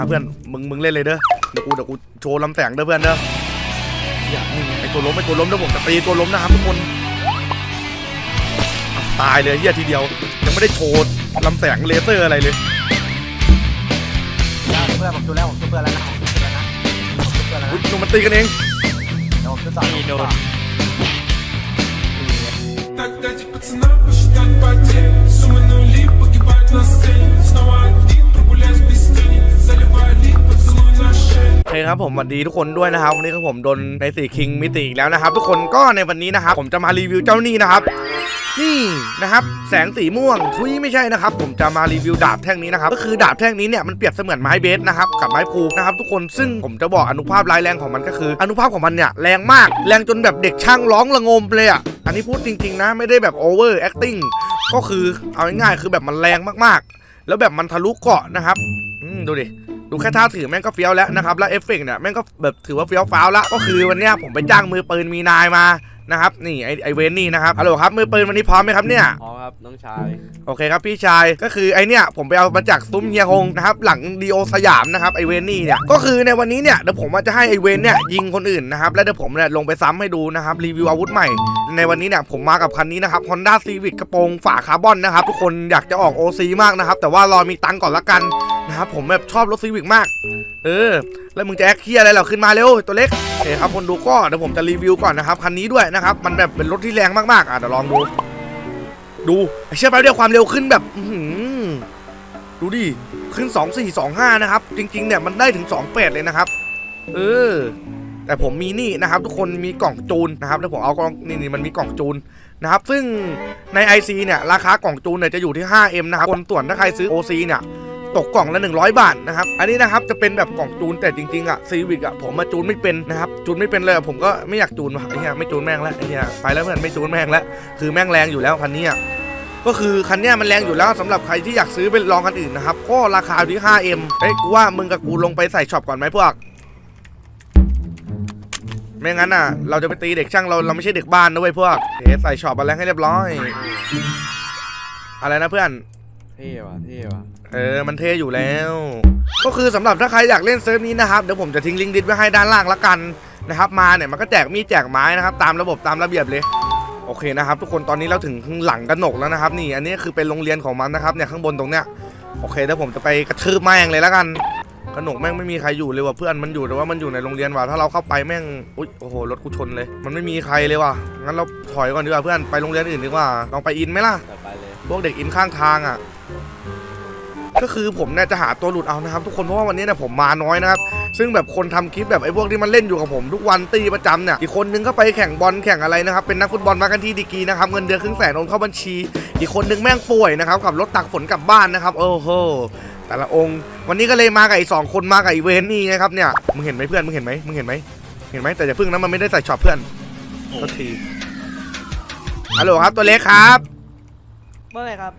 อ่ะเพื่อนมึงมึงเล่นเลยเด้อเดี๋ยวกูเดี๋ยวกูโชว์ลำแสงเด้อเพื่อนเด้ออย่านี่ไงไอตัวล้มไอตัวล้มเดี๋ยวผมจะตีตัวล้มนะครับทุกคนอ่ะตายเลยเฮียทีเดียวยังไม่ได้โชว์ลำแสงเลเซอร์อะไรเลย แล้วเพื่อนผมดูแล้วผมดูเพื่อนแล้วนะผมดูเพื่อนแล้วนะผมดูเพื่อนแล้ว อุ๊ย นะ ดูมันตีกันเอง เดี๋ยวผมดูต่อนี่โดน Так дайте пацанам посчитать ครับผมสวัสดีทุกคนด้วยนะครับวันนี้ครับผมโดนในสี่คิงมิติแล้วนะครับ ทุกคนก็ในวันนี้นะครับ ผมจะมารีวิวเจ้านี่นะครับนี่นะครับแสงสีม่วงทุยไม่ใช่นะครับ ผมจะมารีวิวดาบแท่งนี้นะครับก็คือดาบแท่งนี้เนี่ยมันเปรียบเสมือนไม้เบสนะครับกับไม้พูนะครับทุกคนซึ่งผมจะบอกอนุภาพรายแรงของมันก็คือ อนุภาพของมันเนี่ยแรงมากแรงจนแบบเด็กช่างร้องระงมเลยอะอันนี้พูดจริงๆนะไม่ได้แบบโอเวอร์แอคติ้งก็คือเอาง่ายๆคือแบบมันแรงมากๆ แล้วแบบมันทะลุเกาะนะครับ อืมดูดิ ดูแค่ท่าถือแม่งก็เฟี้ยวแล้วนะครับ แล้วเอฟเฟกต์เนี่ยแม่งก็แบบถือว่าเฟี้ยวฟ้าวแล้วก็คือวันเนี้ยผมไปจ้างมือปืนมีนายมานะครับนี่ไอไอเวนนี่นะครับฮัลโหลครับมือปืนวันนี้พร้อมไหมครับเนี่ยพร้อมครับน้องชายโอเคครับพี่ชายก็คือไอเนี่ยผมไปเอามาจากซุ้มเฮียฮงนะครับหลังดีโอสยามนะครับไอเวนนี่เนี่ยก็คือในวันนี้เนี่ยเดี๋ยวผมจะให้ไอเวนเนี่ยยิงคนอื่นนะครับแล้วเดี๋ยวผมเนี่ยลงไปซ้ำให้ดูนะครับรีวิวอาวุธใหม่ ในวันนี้เนี่ยผมมากับคันนี้นะครับ Honda Civic กระโปรงฝาคาร์บอนนะครับทุกคนอยากจะออก OC มากนะครับแต่ว่ารอมีตังค์ก่อนละกันนะครับผมแบบชอบรถ Civic มาก เออ แล้วมึงจะแอคเคียอะไรเหรอขึ้นมาเร็วตัวเล็กโอเครับคนดูก็เดี๋ยวผมจะรีวิวก่อนนะครับคันนี้ด้วยนะครับ มันแบบเป็นรถที่แรงมากๆอะเดี๋ยวลองดู ดูเชื่อแป๊บเดียวความเร็วขึ้นแบบอืดูดิขึ้น 2 4 2 5 นะครับ จริงๆเนี่ยมันได้ถึง 2 8 เลยนะครับ เออ แต่ผมมีนี่นะครับ ทุกคนมีกล่องจูนนะครับแล้วผมเอากล่องนี่นี่มันมีกล่องจูนนะครับ ซึ่งใน IC เนี่ยราคากล่องจูนเนี่ยจะอยู่ที่ 5M นะครับคนส่วนถ้าใครซื้อ OC เนี่ย ตกกล่องละ 100 บาทนะครับ อันนี้นะครับจะเป็นแบบกล่องจูนแต่จริงๆอะซีวิกอะผมมาจูนไม่เป็นนะครับจูนไม่เป็นเลยผมก็ไม่อยากจูนว่ะไอ้เหี้ยไม่จูนแม่งแล้วไอ้เหี้ยไปแล้วเพื่อนไม่จูนแม่งแล้วคือแม่งแรงอยู่แล้วคันนี้อะก็คือคันนี้มันแรงอยู่แล้วสำหรับใครที่อยากซื้อไปลองคันอื่นนะครับก็ราคาที่ 5M เอ้ยกูว่ามึงกับกูลงไปใส่ช็อปก่อนไหมพวกไม่งั้นอะ เราจะไปตีเด็กช่างเราเราไม่ใช่เด็กบ้านนะเว้ยพวกเฮ้ใส่ช็อปอะไรให้เรียบร้อย อะไรนะเพื่อน ท่ว่ะเท่ว่ะเออ มันเท่อยู่แล้ว ก็คือสำหรับถ้าใครอยากเล่นเซิร์ฟนี้นะครับ เดี๋ยวผมจะทิ้งลิงก์ดิสไว้ให้ด้านล่างละกันนะครับ มาเนี่ยมันก็แจกมีดแจกไม้นะครับ ตามระบบตามระเบียบเลย โอเคนะครับ ทุกคนตอนนี้เราถึงหลังกระหนกแล้วนะครับ นี่ อันนี้คือเป็นโรงเรียนของมันนะครับเนี่ยข้างบนตรงเนี้ย โอเคเดี๋ยวผมจะไปกระทืบแม่งเลยแล้วกัน กระหนกแม่งไม่มีใครอยู่เลยว่ะเพื่อนมันอยู่แต่ว่ามันอยู่ในโรงเรียนว่ะถ้าเราเข้าไปแม่งอุ๊ยโอ้โหรถกูชนเลย มันไม่มีใครเลยว่ะงั้นเราถอยก่อนดีกว่าเพื่อนไปโรงเรียนอื่นดีกว่าลองไปอินไหมล่ะจัดไปเลย พวกเด็กอินข้างทางอะ ก็คือผมเนี่ยจะหาตัวหลุดเอานะครับ ทุกคนเพราะว่าวันนี้เนี่ยผมมาน้อยนะครับซึ่งแบบคนทำคลิปแบบไอ้พวกที่มันเล่นอยู่กับผมทุกวันตีประจำเนี่ยอีกคนนึงก็ไปแข่งบอลแข่งอะไรนะครับเป็นนักฟุตบอลมากันที่ดีกรีนะครับเงินเดือนครึ่งแสนโอนเข้าบัญชี อีกคนนึงแม่งป่วยนะครับขับรถตักฝนกลับบ้านนะครับโอ้โหแต่ละองค์ วันนี้ก็เลยมากับอีกสองคนมากับอีเวนนี่นะครับเนี่ยมึงเห็นไหมเพื่อนมึงเห็นไหมมึงเห็นไหมเห็นไหมแต่อย่าพึ่งนะมันไม่ได้ใส่ช็อปเพื่อนโทษทีฮัลโหลครับตัวเล็กครับเมื่อไงครับ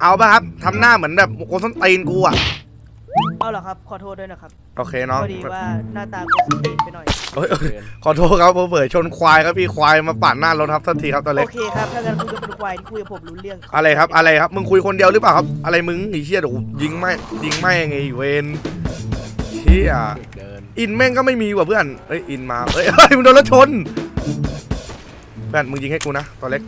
เอาป่ะครับทำหน้าเหมือนแบบโกนส้นตีนกูอะเอาเหรอครับ ขอโทษด้วยนะครับโอเคเนาะพอดีว่าหน้าตากูสตีนไปหน่อยเอ้ยเอ้ยเกินขอโทษครับเผยชนควายครับพี่ควายมาปาดหน้ารถครับสักทีครับตัวโอเล็กเคครับถ้างั้นคุณจะเป็นควายที่คุยกับผมรู้เรื่องอะไรครับอะไรครับมึงคุยคนเดียวหรือเปล่าครับ อะไรมึงไอ้เชี่ยเดี๋ยวกูยิงไม่ยิงไม่ไงไอ้เวนเชี่ยเดินอินแม่งก็ไม่มีว่ะเพื่อนเอ้ยอินมาเอ้ยเฮ้ยมึงโดนรถชนเพื่อนมึงยิงให้กูนะตัวเล็ก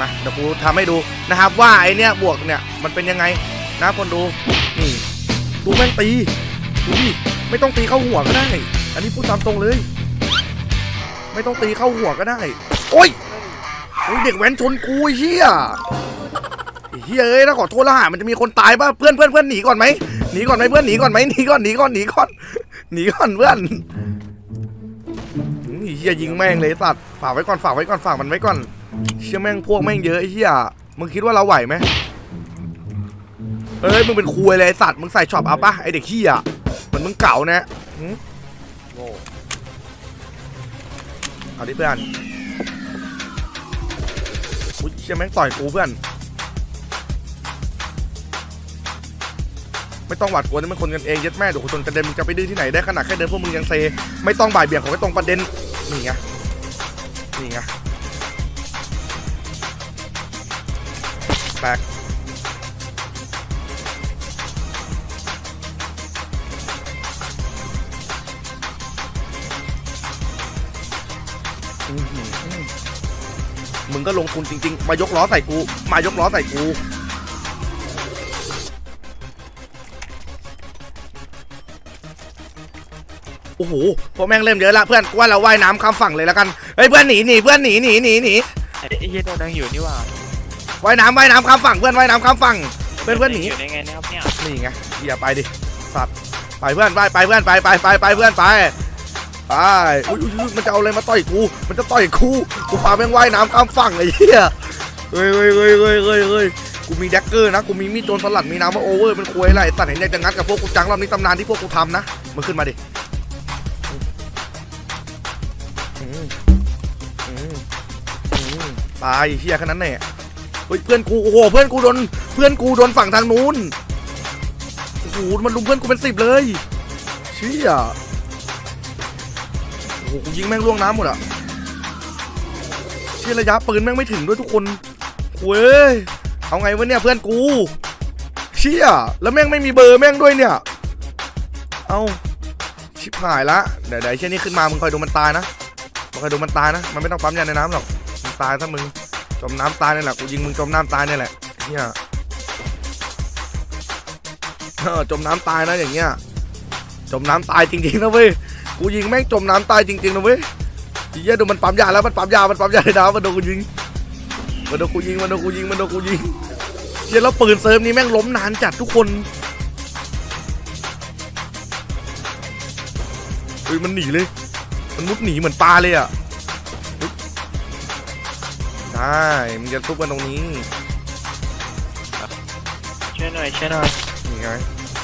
มาเดี๋ยวกูทำให้ดูนะครับ ว่าไอเนี้ยบวกเนี่ยมันเป็นยังไงนะคนดูนี่ดูแม่งตีดูดิไม่ต้องตีเข้าหัวก็ได้ อันนี้พูดตามตรงเลย ไม่ต้องตีเข้าหัวก็ได้ โอ้ยโอ้ยเด็กแว้นชนกูเฮียเฮียเอ้ยถ้าขอโทษแล้วหามันจะมีคนตายป่ะเพื่อนเพื่อนเพื่อนหนีก่อนไหมหนีก่อนไหมเพื่อนหนีก่อนไหมหนีก่อนหนีก่อนหนีก่อนหนีก่อนเพื่อนเฮียยิงแม่งเลยสัตว์ฝากไว้ก่อนฝากไว้ก่อนฝากมันไว้ก่อน เชี่ยแม่งพวกแม่งเยอะไอ้เฮียมึงคิดว่าเราไหวไหมเอ้ยมึงเป็นครูเลยไอสัตว์มึงใส่ช็อปเอาปะไอเด็กเฮียเหมือนมึงเก่านะโง่เอาดิเพื่อนอุ้ยเชี่ยแม่งต่อยกูเพื่อน ไม่ต้องหวาดกลัวนี่มันคนกันเองยัดแม่เดี๋ยวคนกระเด็นมึงจะไปดื้อที่ไหนได้ขนาดแค่เดินพวกมึงยังเซ ไม่ต้องบ่ายเบี่ยงของไอ้ตรงประเด็นนี่ไงนี่ไง แปลกมึงก็ลงทุนจริง ๆ มายกล้อใส่กู มายกล้อใส่กูโอ้โหพวกแม่งเล่มเยอะละเพื่อนว่าเราว่ายน้ำข้ามฝั่งเลยแล้วกัน เฮ้ยเพื่อนหนีหนีเพื่อนหนีหนีหนีหนีไอ้เฮียโดนดังอยู่นี่ว่า ว่ายน้ำว่ายน้ำข้ามฝั่งเพื่อนว่ายน้ำข้ามฝั่ง เพื่อนเพื่อนหนีอยู่ได้ไงเนี่ยครับเนี่ยนี่ไงอย่าไปดิสัตว์ไปเพื่อนไปไปเพื่อนไปไปไปไปเพื่อนไปไปอุ้ยอุ้ยอุ้ยมันจะเอาอะไรมาต่อยกู มันจะต่อยกูกูพาแม่งว่ายน้ำข้ามฝั่งไอ้เหี้ยเฮ้ยเฮ้ยเฮ้ยเฮ้ยเฮ้ยเฮ้ยกูมีแดกเกอร์นะกูมีมีดโจรสลัดมีน้ำมาโอเวอร์เป็นควยอะไรไอ้สัตว์เห็นอยากจะงัดกับพวกกูจังรอบนี้ตำนานที่พวกกูทำนะมึงขึ้นมาดิอืมอืมอืมตายเหี้ยแค่นั้นแหละ เฮ้ยเพื่อนกูโอ้โหเพื่อนกูโดนเพื่อนกูโดนฝั่งทางนู้นโอ้โหมันลุมเพื่อนกูเป็นสิบเลยเชี่ยโอ้โหกูยิงแม่งล่วงน้ำหมดอะเชี่ยระยะปืนแม่งไม่ถึงด้วยทุกคนเว้ยเอาไงวะเนี่ยเพื่อนกู เชี่ยแล้วแม่งไม่มีเบอร์แม่งด้วยเนี่ย เอาชิบหายละเดี๋ยวเดี๋ยวไอ้เชี่ยนี่ขึ้นมามึงคอยดูมันตายนะมึงคอยดูมันตายนะมันไม่ต้องปั๊มยาในน้ำหรอกมึงตายถ้ามึง จมน้ำตายนี่แหละกูยิงมึงจมน้ำตายนี่แหละเฮียเออจมน้ำตายนะอย่างเงี้ยจมน้ำตายจริงๆนะเว้ยกูยิงแม่งจมน้ำตายจริงๆนะเว้ยไอ้เหี้ยดูมันปั๊มยาแล้วมันปั๊มยา มันปั๊มยาในน้ำมันโดนกูยิงมันโดนกูยิงมันโดนกูยิงมันโดนกูยิงเหี้ยแล้วปืนเซิร์ฟนี้แม่งล้มนานจัดทุกคนเฮ้ยมันหนีเลย มันมุดหนีเหมือนปลาเลยอะ ได้มึงจะทุบกันตรงนี้ ช่วยหน่อยช่วยหน่อยนี่ไง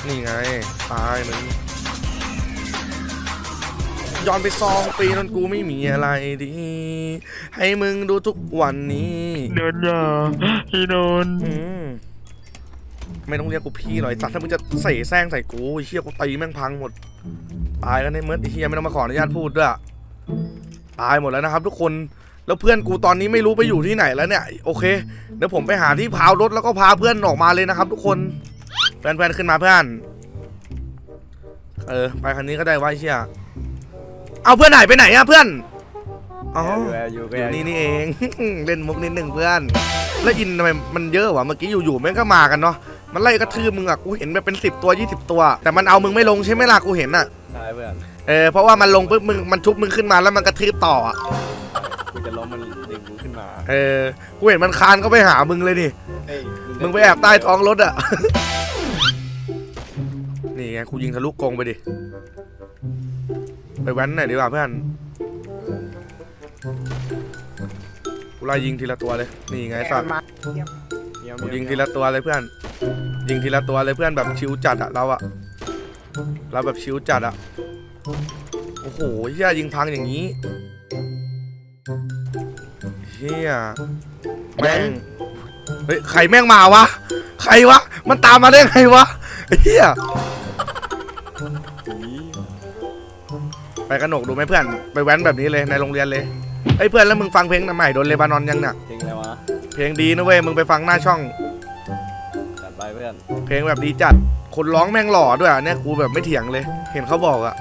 นี่ไง ตายมึงย้อนไปซองปีนั้นกูไม่มีอะไรดี ให้มึงดูทุกวันนี้โดนยาพี่โดนอืมไม่ต้องเรียกกูพี่หรอกไอ้สัตว์ถ้ามึงจะใส่แซงใส่กูไอ้เชี่ยกูตีแม่งพังหมด ตายกันในเมื่อไอ้เฮียไม่ต้องมาขออนุญาตพูดด้วย ตายหมดแล้วนะครับทุกคน แล้วเพื่อนกูตอนนี้ไม่รู้ไปอยู่ที่ไหนแล้วเนี่ยโอเคเดี๋ยวผมไปหาที่พาวรถแล้วก็พาเพื่อนออกมาเลยนะครับ ทุกคนเพื่อนเพื่อนขึ้นมาเพื่อนเออไปคันนี้ก็ได้ไวะไอ้เชี่ยเอาเพื่อนหายไปไหนอะเพื่อนอ๋ออยู่อยู่นี่นี่เอง เล่นมุกนิดหนึ่งเพื่อน แล้วอินทำไมมันเยอะวะเมื่อกี้อยู่ๆแม่งก็มากันเนาะมันไล่กระทืบมึงอะกูเห็นแบบเป็นสิบตัวยี่สิบตัว แต่มันเอามึงไม่ลงใช่ไหมล่ะกูเห็นอะใช่เพื่อนเออเพราะว่ามันลงปุ๊บมึงมันชุบมึงขึ้นมาแล้วมันกระทืบต่ออะ กูจะล้มมันดึงกูขึ้นมาเออ กูเห็นมันคานก็ไปหามึงเลยนี่เฮ้ยมึงไปแอบใต้ท้องรถอะนี่ไงกูยิงทะลุกรงไปดิ ไปแว้นหน่อยดีกว่าเพื่อน กูไล่ยิงทีละตัวเลย นี่ไงสัตว์มาเยี่ยมกูเยี่ยิยงมทีละตัวเลยเพื่อน ยิงทีละตัวเลยเพื่อนแบบชิวจัดอะเราอะเราแบบชิวจัดอะโอ้โหเฮียยิงพังอย่างนี้เฮียแม่งเฮ้ยใครแม่งมาวะ ใครวะ มันตามมาได้ไงวะเฮียไปกระหนกดูไหมเพื่อน ไปแว้นแบบนี้เลยในโรงเรียนเลยเฮ้ยเพื่อนแล้วมึงฟังเพลงใหม่โดนเลบานอนยังเนี่ยจริงเลยวะ เพลงดีนะเว้ยมึงไปฟังหน้าช่อง จัดไปเพื่อน เพลงแบบดีจัด คนร้องแม่งหล่อด้วยอะเนี่ยกูแบบไม่เถียงเลย เห็นเขาบอกอะ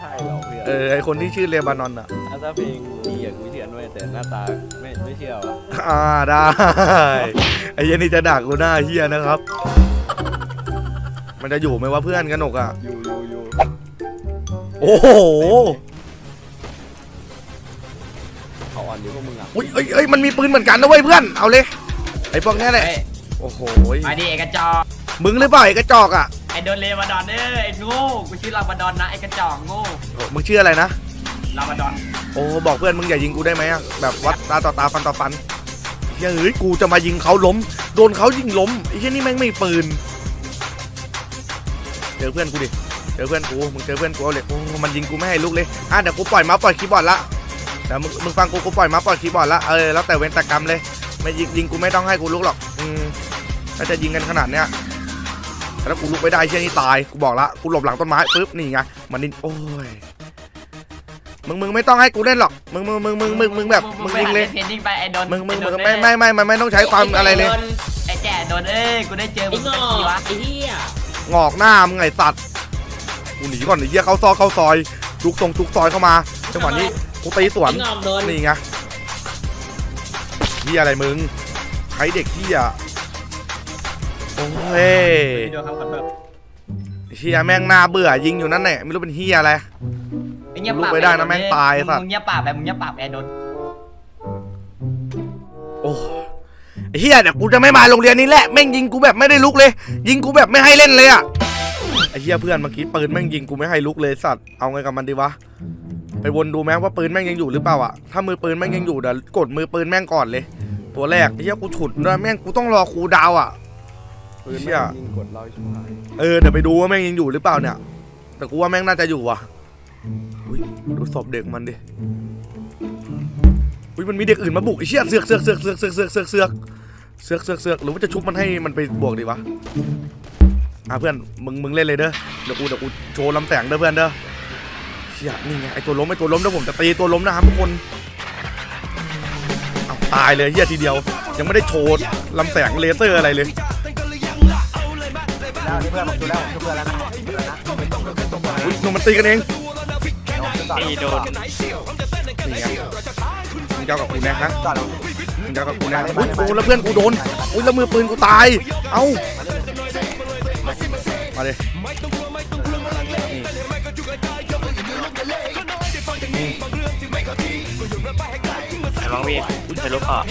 ใช่เหรอเพื่อน เออไอคนที่ชื่อเลบานอนอะ ถ้าเพลงดีอยากกูเชื่อด้วย แต่หน้าตาไม่ไม่เชื่อวะอ่าได้ไอ้เหี้ยันนี่จะด่ากูหน้าเฮียนะครับ มันจะอยู่ไหมวะเพื่อนกันหนกอะ อยู่อยู่อยู่โอ้โหเขาอ่อนอยู่พวกมึงอะอุ้ยเอ้ยเอ้ยมันมีปืนเหมือนกันนะเว้ยเพื่อนเอาเลยไอ้พวกเนี้ยแหละโอ้โหมาดิไอ้กระจอกมึงหรือเปล่าไอ้กระจอกอะไอ้โดนเลวาดอนเอ้ยไอ้โง่กูชื่อลาบาดอนนะไอ้กระจอกโง่โอ้มึงชื่ออะไรนะ ลาบาดอนโอ้บอกเพื่อนมึงอย่ายิงกูได้ไหมอะแบบวัดตาต่อตาฟันต่อฟันเฮ้ยเฮ้ยกูจะมายิงเขาล้ม โดนเขายิงล้มไอ้เช่นนี่แม่งไม่มีปืนเจอเพื่อนกูดิเจอเพื่อนกูมึงเจอเพื่อนกูเอาเลยโอ้มันยิงกูไม่ให้ลูกเลยอะเดี๋ยวกูปล่อยเมาส์ปล่อยคีย์บอร์ดละเดี๋ยวมึงมึงฟังกูกูปล่อยเมาส์ปล่อยคีย์บอร์ดละเออแล้วแต่เว้นแตกรรมเลยไม่ยิงยิงกูไม่ต้องให้กูลุกหรอกอืมถ้าจะยิงกันขนาดเนี้ยแต่ถ้ากูลุกไม่ได้เช่นนี้ตายกูบอกละกูหลบหลังต้นไม้ปุ๊บนี่ไงมันนี่โอ้ย มึงมึงไม่ต้องให้กูเล่นหรอก มึงมึงมึงมึงมึงมึงแบบมึงไปยิงหาเลเล่ยนเพนนิ่งไปไอ้โดนมึงมึงอ้มึโดงนไม่ไม่ไม่ไม่ไม่ต้องใช้ความอะไรเลย ไอ้แก่โดนเอ้ยกูได้เจอมึไอ้งงสักอทีวะไอ้เหี้ยงอกหน้ามึงไงสัตว์กูหนีก่อนไอ้เหี้ยเข้าซอยเข้าซอยจุกตรงจุกซอยเข้ามาจังหวะนี้กูตีสวนยิงออกโดนนี่ไงเฮียอะไรมึงใครเด็กเฮียโอ้ยเดี๋ยวครับขอโทษเฮียแม่งน่าเบื่อยิงอยู่นั่นแหละไม่รู้เป็นเฮียอะไรไอ้เงียบลุกปากไปได้นะแม่งตายสัตว์ มึงเงียบปากไปมึงเงียบปากแอนโดนโอ้ไอ้เฮียเดี๋ยวกูจะไม่มาโรงเรียนนี้แหละแม่งยิงกูแบบไม่ได้ลุกเลย ยิงกูแบบไม่ให้เล่นเลยอะไอ้เฮียเพื่อนเมื่อกี้ปืนแม่งยิงกูไม่ให้ลุกเลยสัตว์เอาไงกับมันดีวะไปวนดูแม่งว่าปืนแม่งยังอยู่หรือเปล่าอะถ้ามือปืนแม่งยังอยู่เดี๋ยวกดมือปืนแม่งก่อนเลย ตัวแรกไอ้เฮียกูฉุดด้วยแม่งกูต้องรอครูดาวอะปืนเชี่แม่ยงยิงกดเราชิบหายเออเดี๋ยวไปดูว่าแม่งยังอยู่หรือเปล่าเนี่ย แต่กูว่าแม่งน่าจะอยู่ว่ะอุ้ ยดูศพเด็กมันดิอุ้ยมันมีเด็กอื่นมาบุกไอ้เชี่ยเสือกเสือกเสือกเสือกเสือกเสือกเสือกเสือกเสือกเสือกเสือกหรือว่าจะชุบมันให้มันไปบวกดีวะอะเพื่อนมึงมึงเล่นเลยเด้อเดี๋ยวกูเดี๋ยวกูโชว์ลำแสงเด้อเพื่อนเด้อเชี่ยนี่ไงไอตัวล้มไอตัวล้มเดี๋ยวผมจะตีตัวล้มนะครับทุกคนเอาตายเลยเฮียทีเดียว ยังไม่ได้โชว์ลำแสงเลเซอร์อะไรเลยแล้วนี่เพื่อนผมดูแล้วผมดูเพื่อนแล้วนะผมดูแล้วนะอุ้ยหนูมันตีกันเอง ไอ้โดนนี่ไงมึงจะเอากับกูแน่ฮะจอดลงมึงจะเอากับกูแน่อุ้ยกูแล้วเพื่อนกูโดนอุ้ยแล้วมือปืนกูตาย เอ้า มาเลยนี่ไอ้บังวีททะลุเกาะ